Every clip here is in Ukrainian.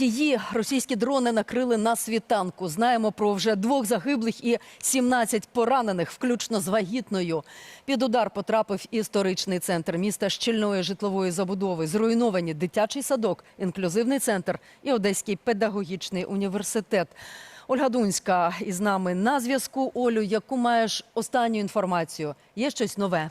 Її російські дрони накрили на світанку. Знаємо про вже двох загиблих і 17 поранених, включно з вагітною. Під удар потрапив історичний центр міста щільної житлової забудови. Зруйновані дитячий садок, інклюзивний центр і Одеський педагогічний університет. Ольга Дунська із нами на зв'язку. Олю, яку маєш останню інформацію? Є щось нове?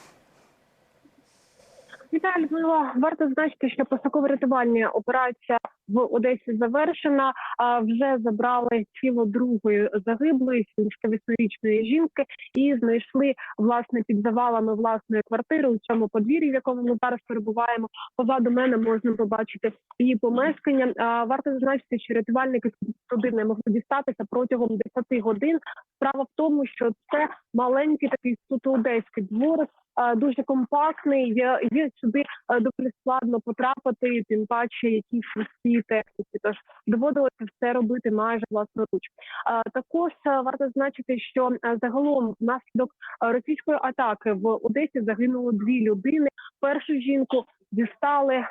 Віталій, Людмила, варто зазначити, що пошуково-рятувальна операція в Одесі завершена. А вже забрали тіло другої загиблої 78-річної жінки і знайшли власне під завалами власної квартири у цьому подвір'ї, в якому ми зараз перебуваємо. Позаду мене можна побачити її помешкання. А варто зазначити, що рятувальники туди не могли дістатися протягом 10 годин. Справа в тому, що це маленький такий суто одеський дворик. Е, Дуже компактний, є, сюди е, доволі складно потрапити, тим паче якісь прості техніки. Тож доводилося все робити майже власноруч. Е, Також варто зазначити, що загалом внаслідок російської атаки в Одесі загинуло дві людини. Першу жінку дістали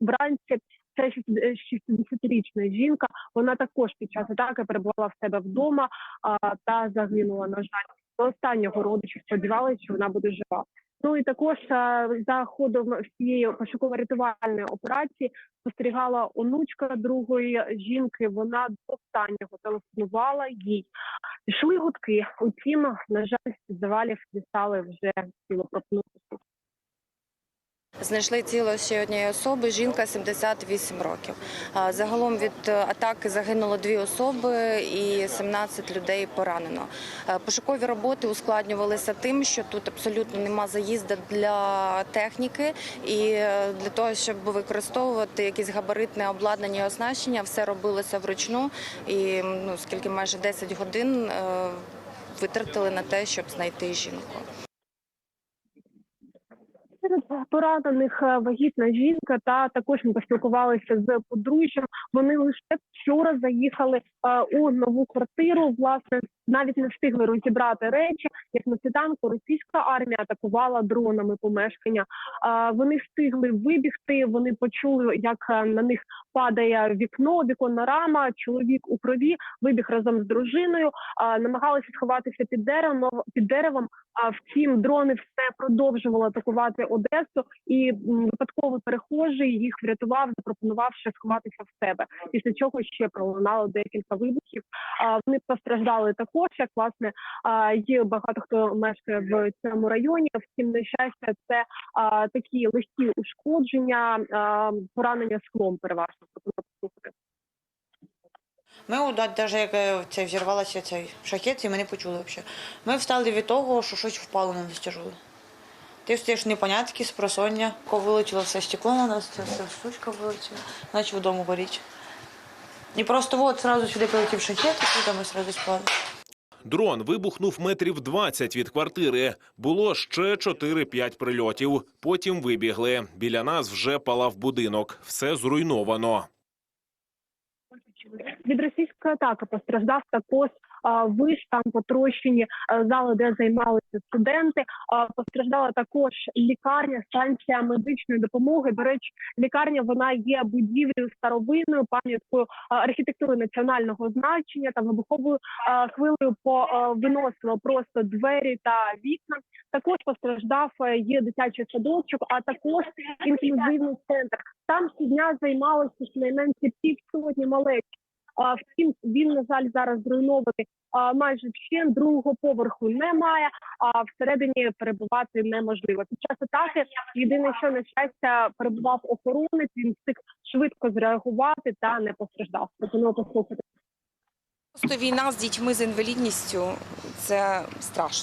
вранці. Це 60-річна жінка. Вона також під час атаки перебувала в себе вдома а, та загинула. На жаль, до останнього родичі сподівалися, що вона буде жива. Ну і також за ходом всієї пошуково-рятувальної операції спостерігала онучка другої жінки. Вона до останнього телефонувала їй. Пішли гудки. Утім, на жаль, завалів дістали вже тіло пропонути. Знайшли тіло ще однієї особи. Жінка 78 років. Загалом від е, атаки загинуло дві особи і 17 людей поранено. Е, Пошукові роботи ускладнювалися тим, що тут абсолютно нема заїзду для техніки, і е, для того, щоб використовувати якісь габаритне обладнання і оснащення, все робилося вручну. І ну скільки майже 10 годин витратили на те, щоб знайти жінку. Серед поранених е, вагітна жінка, та також ми поспілкувалися з подружжям. Вони лише вчора заїхали е, у нову квартиру. Власне, навіть не встигли розібрати речі. Як на світанку, російська армія атакувала дронами помешкання. Е, Вони встигли вибігти. Вони почули, як на них падає вікно, віконна рама. Чоловік у крові вибіг разом з дружиною. Намагалися сховатися під деревом під деревом. А втім, дрони все продовжували атакувати Одесу, і м, випадковий перехожий їх врятував, запропонувавши сховатися в себе. Після чого ще пролунало декілька вибухів. А вони постраждали також. Як власне є багато хто мешкає в цьому районі. Втім, на щастя, це а, такі легкі ушкодження, а, поранення склом переважно. Ми от навіть як е, це взірвалося цей шахет, і ми не почули взагалі. Ми встали від того, що щось впало на нас тяжеле. Ти встаєш непонятки, з просоння, вилетіло все стекло на нас, ця вся штучка вилетіла, почав вдома горіти. І просто от сразу сюди прилетів шахет, і туди ми сразу спали. Дрон вибухнув метрів 20 від квартири. Було ще 4-5 прильотів. Потім вибігли. Біля нас вже палав будинок. Все зруйновано. Від російської атаки постраждав також а, виш, там потрощені зали, де займалися студенти. Постраждала також лікарня, станція медичної допомоги. До речі, лікарня вона є будівлею старовинною, пам'яткою архітектури національного значення та вибуховою а, хвилею повиносило просто двері та вікна. Також постраждав е, є дитячий садочок, а також інклюзивний центр. Там щодня займалося щонайменше півсотні малечі. Втім, він на жаль зараз зруйнований майже ще другого поверху немає. А всередині перебувати неможливо. Під час атаки єдине, що на щастя перебував охоронець. Він встиг швидко зреагувати та не постраждав. Пропоную послухати. Просто війна з дітьми з інвалідністю це страшно.